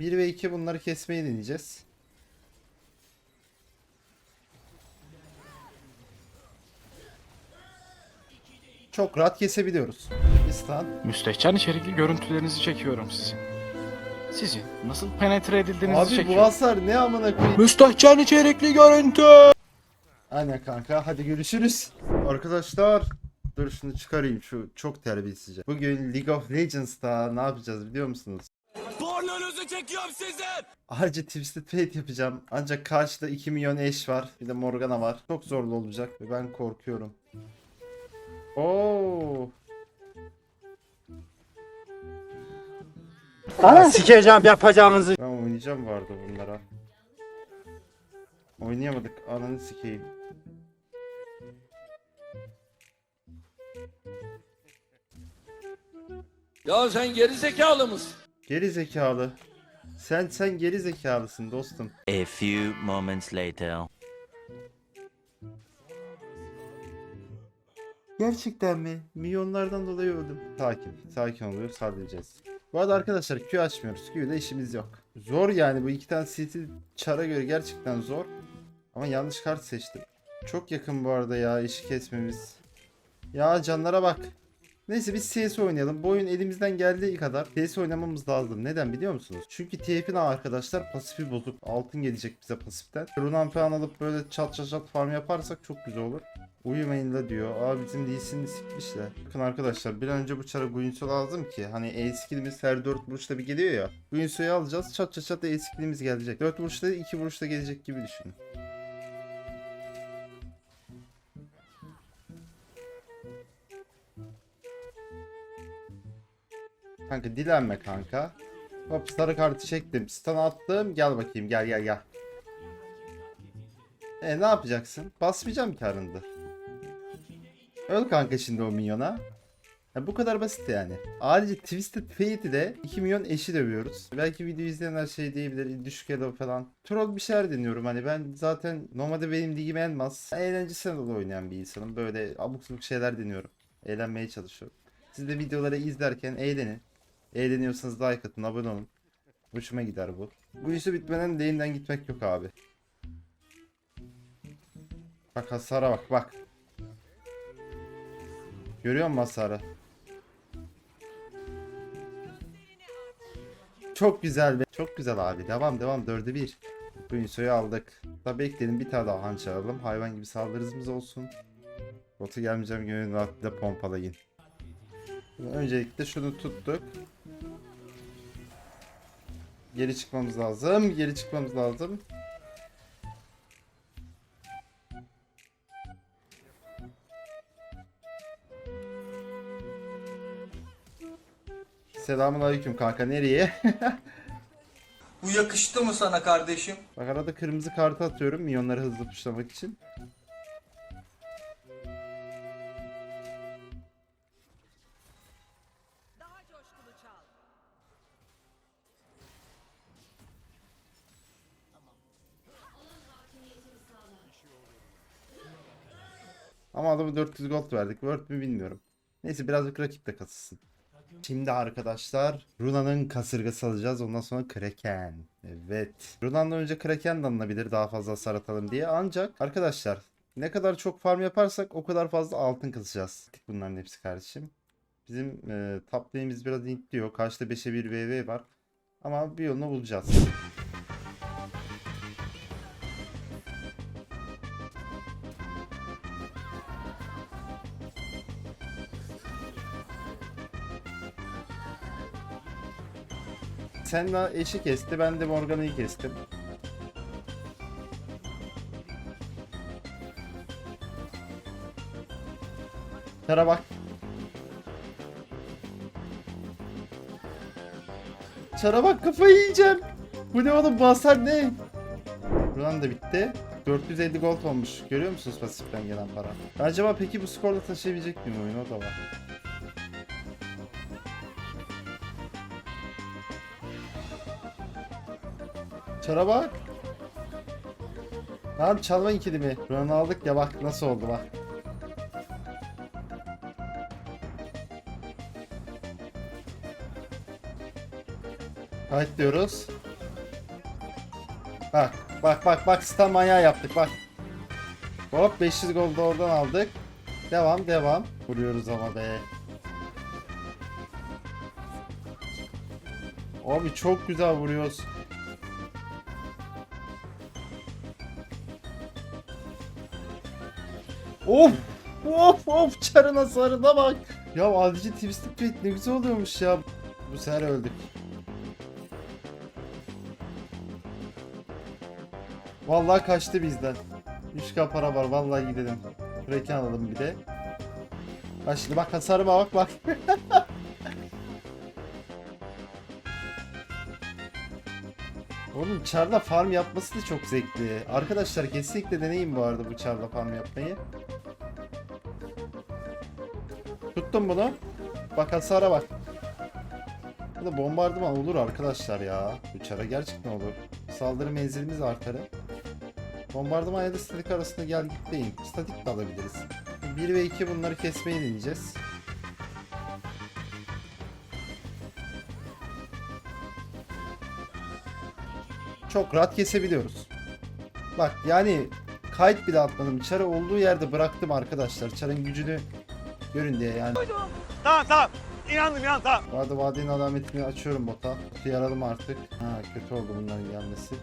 1 ve 2 bunları kesmeyi deneyeceğiz. Çok rahat kesebiliyoruz. İstan. Müstehcen içerikli görüntülerinizi çekiyorum sizin. Sizin nasıl penetre edildiğinizi Abi bu çekiyorum. hasar ne amına koyayım. Müstehcen içerikli görüntü. Aynen kanka hadi görüşürüz. Arkadaşlar dur şunu çıkarayım şu çok terbiyesizce. Bugün League of Legends'ta ne yapacağız biliyor musunuz? Pornonuzu çekiyorum sizin. Ayrıca Twisted Fate yapacağım. Ancak karşıda 2 milyon eş var. Bir de Morgana var. Çok zorlu olacak ve ben korkuyorum. Oo. Sikeceğim yapacağınızı. Ben oynayacağım vardı bunlara. Oynayamadık. Ananı sikeyim. Ya sen geri zekalı mısın? Geri zekalı. Sen sen geri zekalısın dostum. A few moments later. Gerçekten mi? Milyonlardan dolayı öldüm. Sakin. Sakin oluyoruz. Halledeceğiz. Bu arada arkadaşlar Q açmıyoruz. Q'da işimiz yok. Zor yani bu iki tane CT çara göre gerçekten zor. Ama yanlış kart seçtim. Çok yakın bu arada ya işi kesmemiz. Ya canlara bak. Neyse biz CS oynayalım. Bu oyun elimizden geldiği kadar CS oynamamız lazım. Neden biliyor musunuz? Çünkü TF'in arkadaşlar pasifi bozuk. Altın gelecek bize pasiften. Runan falan alıp böyle çat çat çat farm yaparsak çok güzel olur. Uyumayın la diyor. Aa bizim Lee'sini sikmişler. Bakın arkadaşlar bir an önce bu çara Guinsoo lazım ki. Hani E skillimiz her 4 vuruşta bir geliyor ya. Guinsoo'yu alacağız. Çat çat çat E skillimiz gelecek. 4 vuruşta 2 vuruşta gelecek gibi düşünün. Kanka dilenme kanka. Hop sarı kartı çektim. Stun attım. Gel bakayım gel gel gel. E ne yapacaksın? Basmayacağım ki arında. Öl kanka şimdi o minyona. Ya bu kadar basit yani. Ayrıca Twisted Fate'i de 2 milyon eşi dövüyoruz. Belki video izleyenler şey diyebilir düşük elo falan. Troll bir şeyler deniyorum hani ben zaten normalde benim ligim elmas. Eğlencesine dolu oynayan bir insanım. Böyle abuk sabuk şeyler deniyorum. Eğlenmeye çalışıyorum. Siz de videoları izlerken eğlenin. Eğleniyorsanız like atın, abone olun. Hoşuma gider bu. Bu işi bitmeden lane'den gitmek yok abi. Bak hasara bak bak. Görüyor musun hasarı? Çok güzel be. Çok güzel abi. Devam devam. Dörde bir. Quinso'yu aldık. Tabi bekleyelim bir tane daha hanç alalım. Hayvan gibi saldırımız olsun. Botu gelmeyeceğim gönül rahatlıkla pompalayın. Öncelikle şunu tuttuk. Geri çıkmamız lazım. Geri çıkmamız lazım. Selamun aleyküm kanka nereye? Bu yakıştı mı sana kardeşim? Bak arada kırmızı kartı atıyorum milyonları hızlı puşlamak için. Ama adamı 400 gold verdik. Worth mü bilmiyorum. Neyse birazcık rakip de kasılsın. Şimdi arkadaşlar Runa'nın kasırgası alacağız. Ondan sonra Kraken. Evet. Runa'dan önce Kraken de alınabilir daha fazla hasar atalım diye. Ancak arkadaşlar ne kadar çok farm yaparsak o kadar fazla altın kasacağız. Bunların hepsi kardeşim. Bizim e, top biraz intliyor. Karşıda 5'e 1 VV var. Ama bir yolunu bulacağız. Sen de eşi kesti, ben de Morgana'yı kestim. Tara bak. Çara bak kafayı yiyeceğim. Bu ne oğlum bu hasar ne? Buradan da bitti. 450 gold olmuş. Görüyor musunuz pasiften gelen para? Acaba peki bu skorla taşıyabilecek miyim oyunu o da var. Çara bak. Lan çalma ikilimi. Buranı aldık ya bak nasıl oldu bak. Kayıt diyoruz. Bak bak bak bak stun manyağı yaptık bak. Hop 500 gol da oradan aldık. Devam devam. Vuruyoruz ama be. Abi çok güzel vuruyoruz. Of! Of of çarın hasarına bak. Ya adici Twisted Fate ne güzel oluyormuş ya. Bu sefer öldük. Vallahi kaçtı bizden. 3k para var vallahi gidelim. Kraken alalım bir de. Bak şimdi bak hasarıma bak bak. Oğlum çarla farm yapması da çok zevkli. Arkadaşlar kesinlikle deneyin bu arada bu çarla farm yapmayı. Tuttum bunu. Bak hasara bak. Bu da bombardıman olur arkadaşlar ya. Bu çara gerçekten olur. Saldırı menzilimiz artar. Bombardıman ya da statik arasında gel git deyin. Statik de alabiliriz. 1 ve 2 bunları kesmeyi deneyeceğiz. Çok rahat kesebiliyoruz. Bak yani kayıt bile atmadım. Çarı olduğu yerde bıraktım arkadaşlar. Çarın gücünü görün diye yani. Tamam tamam. İnandım inandım tamam. Arada vadinin alametini açıyorum bota. Yaralım artık. Ha kötü oldu bunların gelmesi.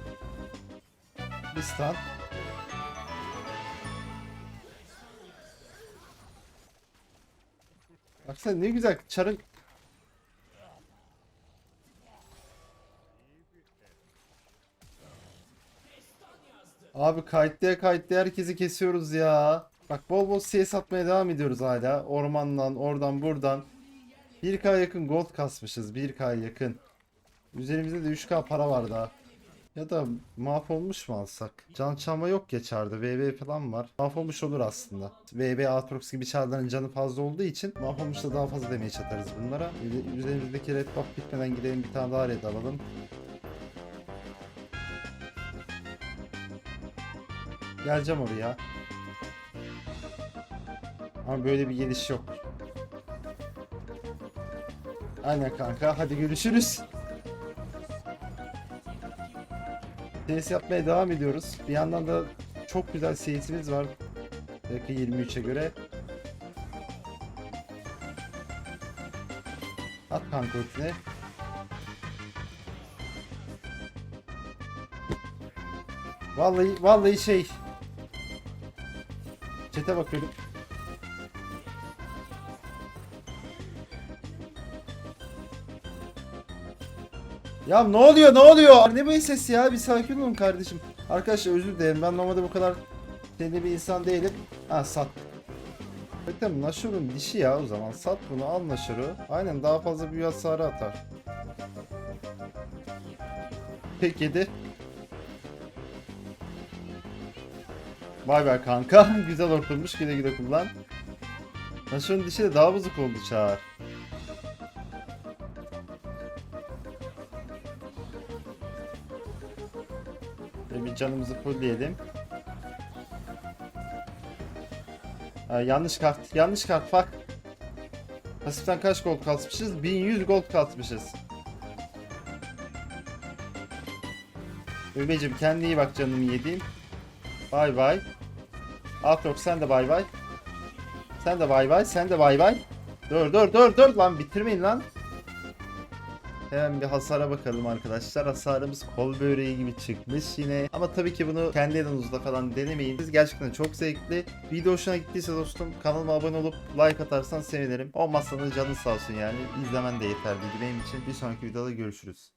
Bir stun. Baksana ne güzel çarın Abi kayıtlıya kayıtlıya herkesi kesiyoruz ya. Bak bol bol CS atmaya devam ediyoruz hala. Ormandan, oradan, buradan. 1K yakın gold kasmışız. 1K yakın. Üzerimizde de 3K para var daha. Ya da mahvolmuş mu alsak? Can çalma yok ya çarda. VB falan var. Mahvolmuş olur aslında. VB Aatrox gibi çarların canı fazla olduğu için mahvolmuş da daha fazla damage atarız bunlara. Üze- Üzerimizdeki red buff bitmeden gidelim bir tane daha red alalım. Geleceğim oraya. Ama böyle bir geliş yok. Aynen kanka. Hadi görüşürüz. CS yapmaya devam ediyoruz. Bir yandan da çok güzel CS'imiz var. Dakika 23'e göre. At kanka ultine. Vallahi vallahi şey. Çete bakıyorum. Ya ne oluyor ne oluyor? Ne bu ses ya? Bir sakin olun kardeşim. Arkadaşlar özür dilerim. Ben normalde bu kadar deli bir insan değilim. Ha sat. Bakın Nashor'un dişi ya o zaman. Sat bunu al Nashor'u. Aynen daha fazla büyü hasarı atar. Tek yedi. Vay be kanka. Güzel oturmuş. Güle güle kullan. Nashor'un dişi de daha bozuk oldu çağır. Bir canımızı fullleyelim. Ha, yanlış kart. Yanlış kart bak. Pasiften kaç gold kasmışız? 1100 gold kasmışız. Bebeğim kendine iyi bak canımı yediğim. Bay bay. Aatrox sen de bay bay. Sen de bay bay. Sen de bay bay. Dur dur dur dur lan bitirmeyin lan. Hemen bir hasara bakalım arkadaşlar. Hasarımız kol böreği gibi çıkmış yine. Ama tabii ki bunu kendi elinizde falan denemeyin. Biz gerçekten çok zevkli. Video hoşuna gittiyse dostum kanalıma abone olup like atarsan sevinirim. Olmazsa da canın sağ olsun yani. İzlemen de yeterli benim için. Bir sonraki videoda görüşürüz.